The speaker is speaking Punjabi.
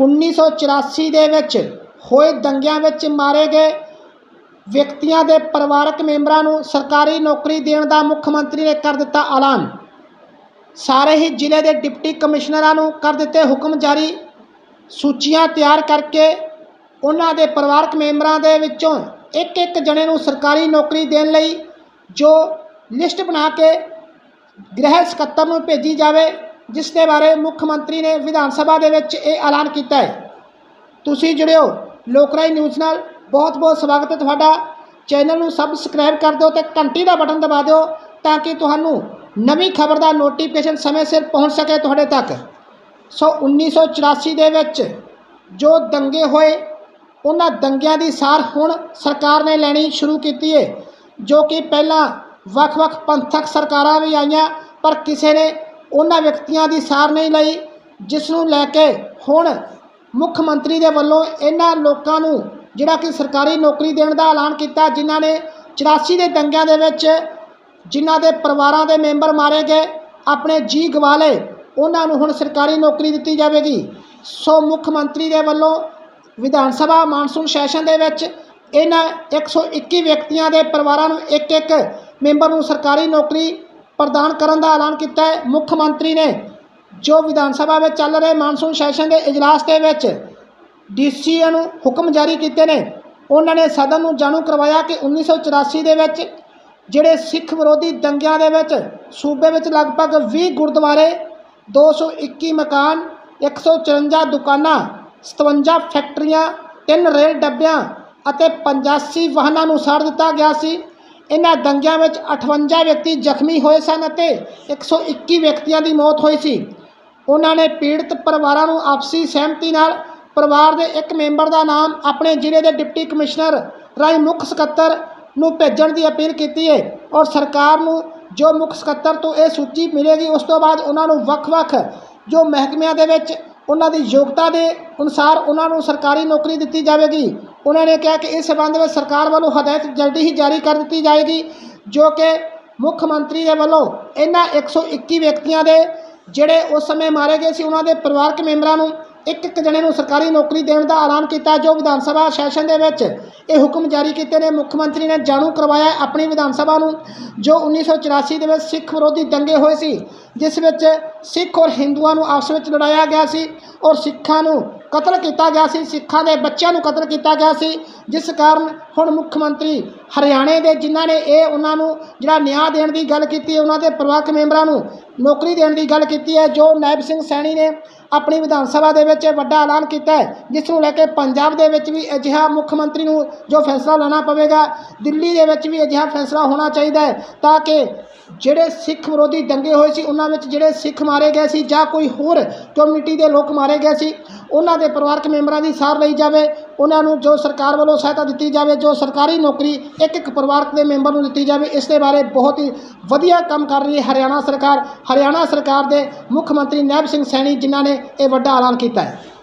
1984 ਦੇ ਵਿੱਚ ਹੋਏ ਦੰਗਿਆਂ ਵਿੱਚ ਮਾਰੇ ਗਏ ਵਿਅਕਤੀਆਂ ਦੇ ਪਰਿਵਾਰਕ ਮੈਂਬਰਾਂ ਨੂੰ ਸਰਕਾਰੀ ਨੌਕਰੀ ਦੇਣ ਦਾ ਮੁੱਖ ਮੰਤਰੀ ਨੇ ਕਰ ਦਿੱਤਾ ਐਲਾਨ। ਸਾਰੇ ਹੀ ਜ਼ਿਲ੍ਹੇ ਦੇ ਡਿਪਟੀ ਕਮਿਸ਼ਨਰਾਂ ਨੂੰ ਕਰ ਦਿੱਤੇ ਹੁਕਮ ਜਾਰੀ। ਸੂਚੀਆਂ ਤਿਆਰ ਕਰਕੇ ਉਹਨਾਂ ਦੇ ਪਰਿਵਾਰਕ ਮੈਂਬਰਾਂ ਦੇ ਵਿੱਚੋਂ ਇੱਕ ਇੱਕ ਜਣੇ ਨੂੰ ਸਰਕਾਰੀ ਨੌਕਰੀ ਦੇਣ ਲਈ ਜੋ ਲਿਸਟ ਬਣਾ ਕੇ ਗ੍ਰਹਿ ਸਕੱਤਰ ਨੂੰ ਭੇਜੀ ਜਾਵੇ। ਜਿਸ ਦੇ ਬਾਰੇ ਮੁੱਖ ਮੰਤਰੀ ਨੇ ਵਿਧਾਨ ਸਭਾ ਦੇ ਵਿੱਚ ਇਹ ਐਲਾਨ ਕੀਤਾ ਹੈ। ਤੁਸੀਂ ਜੁੜਿਓ ਲੋਕਰਾਈ ਨਿਊਜ਼ ਨਾਲ। ਬਹੁਤ ਬਹੁਤ ਸਵਾਗਤ ਹੈ ਤੁਹਾਡਾ। ਚੈਨਲ ਨੂੰ ਸਬਸਕ੍ਰਾਈਬ ਕਰ ਦਿਓ ਤੇ ਘੰਟੀ ਦਾ ਬਟਨ ਦਬਾ ਦਿਓ ਤਾਂ ਕਿ ਤੁਹਾਨੂੰ ਨਵੀਂ ਖਬਰ ਦਾ ਨੋਟੀਫਿਕੇਸ਼ਨ ਸਮੇਂ ਸਿਰ ਪਹੁੰਚ ਸਕੇ ਤੁਹਾਡੇ ਤੱਕ। ਸੋ 1984 ਦੇ ਵਿੱਚ ਜੋ ਦੰਗੇ ਹੋਏ, ਉਹਨਾਂ ਦੰਗਿਆਂ ਦੀ ਸਾਰ ਹੁਣ ਸਰਕਾਰ ਨੇ ਲੈਣੀ ਸ਼ੁਰੂ ਕੀਤੀ ਹੈ ਜੋ ਕਿ ਪਹਿਲਾਂ ਵੱਖ-ਵੱਖ ਪੰਥਕ ਸਰਕਾਰਾਂ ਵੀ ਆਈਆਂ, ਪਰ ਕਿਸੇ ਨੇ ਉਹਨਾਂ ਵਿਅਕਤੀਆਂ ਦੀ ਸਾਰ ਨਹੀਂ ਲਈ ਜਿਸ ਨੂੰ ਲੈ ਕੇ ਹੁਣ ਮੁੱਖ ਮੰਤਰੀ ਦੇ ਵੱਲੋਂ ਇਹਨਾਂ ਲੋਕਾਂ ਨੂੰ ਜਿਹੜਾ ਕਿ ਸਰਕਾਰੀ ਨੌਕਰੀ ਦੇਣ ਦਾ ਐਲਾਨ ਕੀਤਾ, ਜਿਨ੍ਹਾਂ ਨੇ 84 ਦੇ ਦੰਗਿਆਂ ਦੇ ਵਿੱਚ ਜਿਨ੍ਹਾਂ ਦੇ ਪਰਿਵਾਰਾਂ ਦੇ ਮੈਂਬਰ ਮਾਰੇ ਗਏ, ਆਪਣੇ ਜੀ ਗਵਾ ਲਏ ਉਹਨਾਂ ਨੂੰ ਹੁਣ ਸਰਕਾਰੀ ਨੌਕਰੀ ਦਿੱਤੀ ਜਾਵੇਗੀ। ਸੋ ਮੁੱਖ ਮੰਤਰੀ ਦੇ ਵੱਲੋਂ ਵਿਧਾਨ ਸਭਾ ਮਾਨਸੂਨ ਸੈਸ਼ਨ ਦੇ ਵਿੱਚ ਇਹਨਾਂ 121 ਵਿਅਕਤੀਆਂ ਦੇ ਪਰਿਵਾਰਾਂ ਨੂੰ ਇੱਕ ਇੱਕ ਮੈਂਬਰ ਨੂੰ ਸਰਕਾਰੀ ਨੌਕਰੀ ਪ੍ਰਦਾਨ ਕਰਨ ਦਾ ਐਲਾਨ ਕੀਤਾ ਹੈ। ਮੁੱਖ ਮੰਤਰੀ ਨੇ ਜੋ ਵਿਧਾਨ ਸਭਾ ਵਿੱਚ ਚੱਲ ਰਹੇ ਮਾਨਸੂਨ ਸੈਸ਼ਨ ਦੇ ਇਜਲਾਸ ਦੇ ਵਿੱਚ ਡੀਸੀਆਂ ਨੂੰ ਹੁਕਮ ਜਾਰੀ ਕੀਤੇ ਨੇ। ਉਹਨਾਂ ਨੇ ਸਦਨ ਨੂੰ ਜਾਣੂ ਕਰਵਾਇਆ ਕਿ 1984 ਦੇ ਵਿੱਚ ਜਿਹੜੇ ਸਿੱਖ ਵਿਰੋਧੀ ਦੰਗਿਆਂ ਦੇ ਵਿੱਚ ਸੂਬੇ ਵਿੱਚ ਲਗਭਗ 20 ਗੁਰਦੁਆਰੇ 221 ਮਕਾਨ 154 ਦੁਕਾਨਾਂ 57 ਫੈਕਟਰੀਆਂ, ਤਿੰਨ ਰੇਲ ਡੱਬਿਆਂ ਅਤੇ 85 ਵਾਹਨਾਂ ਨੂੰ ਸਾੜ ਦਿੱਤਾ ਗਿਆ ਸੀ। ਇਹਨਾਂ ਦੰਗਿਆਂ ਵਿੱਚ 58 ਵਿਅਕਤੀ ਜ਼ਖਮੀ ਹੋਏ ਸਨ ਅਤੇ 121 ਵਿਅਕਤੀਆਂ ਦੀ ਮੌਤ ਹੋਈ ਸੀ। ਉਹਨਾਂ ਨੇ ਪੀੜਤ ਪਰਿਵਾਰਾਂ ਨੂੰ ਆਪਸੀ ਸਹਿਮਤੀ ਨਾਲ ਪਰਿਵਾਰ ਦੇ ਇੱਕ ਮੈਂਬਰ ਦਾ ਨਾਮ ਆਪਣੇ ਜ਼ਿਲ੍ਹੇ ਦੇ ਡਿਪਟੀ ਕਮਿਸ਼ਨਰ ਰਾਹੀਂ ਮੁੱਖ ਸਕੱਤਰ ਨੂੰ ਭੇਜਣ ਦੀ ਅਪੀਲ ਕੀਤੀ ਹੈ ਔਰ ਸਰਕਾਰ ਨੂੰ ਜੋ ਮੁੱਖ ਸਕੱਤਰ ਤੋਂ ਇਹ ਸੂਚੀ ਮਿਲੇਗੀ, ਉਸ ਤੋਂ ਬਾਅਦ ਉਹਨਾਂ ਨੂੰ ਵੱਖ-ਵੱਖ ਜੋ ਮਹਿਕਮਿਆਂ ਦੇ ਵਿੱਚ ਉਹਨਾਂ ਦੀ ਯੋਗਤਾ ਦੇ ਅਨੁਸਾਰ ਉਹਨਾਂ ਨੂੰ ਸਰਕਾਰੀ ਨੌਕਰੀ ਦਿੱਤੀ ਜਾਵੇਗੀ। ਉਹਨਾਂ ਨੇ ਕਿਹਾ ਕਿ ਇਸ ਸਬੰਧ ਵਿੱਚ ਸਰਕਾਰ ਵੱਲੋਂ ਹਦਾਇਤ ਜਲਦੀ ਹੀ ਜਾਰੀ ਕਰ ਦਿੱਤੀ ਜਾਏਗੀ, ਜੋ ਕਿ ਮੁੱਖ ਮੰਤਰੀ ਦੇ ਵੱਲੋਂ ਇਹਨਾਂ 121 ਵਿਅਕਤੀਆਂ ਦੇ ਜਿਹੜੇ ਉਸ ਸਮੇਂ ਮਾਰੇ ਗਏ ਸੀ, ਉਹਨਾਂ ਦੇ ਪਰਿਵਾਰਕ ਮੈਂਬਰਾਂ ਨੂੰ ਇੱਕ ਇੱਕ ਜਣੇ ਨੂੰ ਸਰਕਾਰੀ ਨੌਕਰੀ ਦੇਣ ਦਾ ਐਲਾਨ ਕੀਤਾ ਜੋ ਵਿਧਾਨ ਸਭਾ ਸੈਸ਼ਨ ਦੇ ਵਿੱਚ ਇਹ ਹੁਕਮ ਜਾਰੀ ਕੀਤੇ ਨੇ। ਮੁੱਖ ਮੰਤਰੀ ਨੇ ਜਾਣੂ ਕਰਵਾਇਆ ਆਪਣੀ ਵਿਧਾਨ ਸਭਾ ਨੂੰ, ਜੋ 1984 ਦੇ ਵਿੱਚ ਸਿੱਖ ਵਿਰੋਧੀ ਦੰਗੇ ਹੋਏ ਸੀ, ਜਿਸ ਵਿੱਚ ਸਿੱਖ ਔਰ ਹਿੰਦੂਆਂ ਨੂੰ ਆਪਸ ਵਿੱਚ ਲੜਾਇਆ ਗਿਆ ਸੀ ਔਰ ਸਿੱਖਾਂ ਨੂੰ ਕਤਲ ਕੀਤਾ ਗਿਆ ਸੀ। ਸਿੱਖਾਂ ਦੇ ਬੱਚਿਆਂ ਨੂੰ ਕਤਲ ਕੀਤਾ ਗਿਆ ਸੀ। ਜਿਸ ਕਾਰਨ ਹੁਣ ਮੁੱਖ ਮੰਤਰੀ ਹਰਿਆਣੇ ਦੇ ਜਿਨ੍ਹਾਂ ਨੇ ਇਹ ਉਹਨਾਂ ਨੂੰ ਜਿਹੜਾ ਨਿਆਂ ਦੇਣ ਦੀ ਗੱਲ ਕੀਤੀ, ਉਹਨਾਂ ਦੇ ਪਰਿਵਾਰਕ ਮੈਂਬਰਾਂ ਨੂੰ ਨੌਕਰੀ ਦੇਣ ਦੀ ਗੱਲ ਕੀਤੀ ਹੈ, ਜੋ ਨਾਇਬ ਸਿੰਘ ਸੈਣੀ ਨੇ ਆਪਣੀ ਵਿਧਾਨ ਸਭਾ ਦੇ ਵਿੱਚ ਵੱਡਾ ਐਲਾਨ ਕੀਤਾ ਹੈ, ਜਿਸ ਨੂੰ ਲੈ ਕੇ ਪੰਜਾਬ ਦੇ ਵਿੱਚ ਵੀ ਅਜਿਹਾ ਮੁੱਖ ਮੰਤਰੀ ਨੂੰ ਜੋ ਫੈਸਲਾ ਲੈਣਾ ਪਵੇਗਾ ਦਿੱਲੀ ਦੇ ਵਿੱਚ ਵੀ ਅਜਿਹਾ ਫੈਸਲਾ ਹੋਣਾ ਚਾਹੀਦਾ ਹੈ ਤਾਂ ਕਿ ਜਿਹੜੇ ਸਿੱਖ ਵਿਰੋਧੀ ਦੰਗੇ ਹੋਏ ਸੀ, ਉਹਨਾਂ ਵਿੱਚ ਜਿਹੜੇ ਸਿੱਖ ਮਾਰੇ ਗਏ ਸੀ ਜਾਂ ਕੋਈ ਹੋਰ ਕਮਿਊਨਿਟੀ ਦੇ ਲੋਕ ਮਾਰੇ ਗਏ ਸੀ, ਉਹਨਾਂ ਦੇ ਪਰਿਵਾਰਕ ਮੈਂਬਰਾਂ ਦੀ ਸਾਰ ਲਈ ਜਾਵੇ, ਉਹਨਾਂ ਨੂੰ ਜੋ ਸਰਕਾਰ ਵੱਲੋਂ ਸਹਾਇਤਾ ਦਿੱਤੀ ਜਾਵੇ, ਜੋ ਸਰਕਾਰੀ ਨੌਕਰੀ ਇੱਕ ਇੱਕ ਪਰਿਵਾਰਕ ਦੇ ਮੈਂਬਰ ਨੂੰ ਦਿੱਤੀ ਜਾਵੇ, ਇਸ ਦੇ ਬਾਰੇ ਬਹੁਤ ਹੀ ਵਧੀਆ ਕੰਮ ਕਰ ਰਹੀ ਹੈ ਹਰਿਆਣਾ ਸਰਕਾਰ ਹਰਿਆਣਾ ਸਰਕਾਰ ਦੇ ਮੁੱਖ ਮੰਤਰੀ ਨਾਇਬ ਸਿੰਘ ਸੈਣੀ ਜਿਨ੍ਹਾਂ ਨੇ ਇਹ ਵੱਡਾ ਐਲਾਨ ਕੀਤਾ ਹੈ।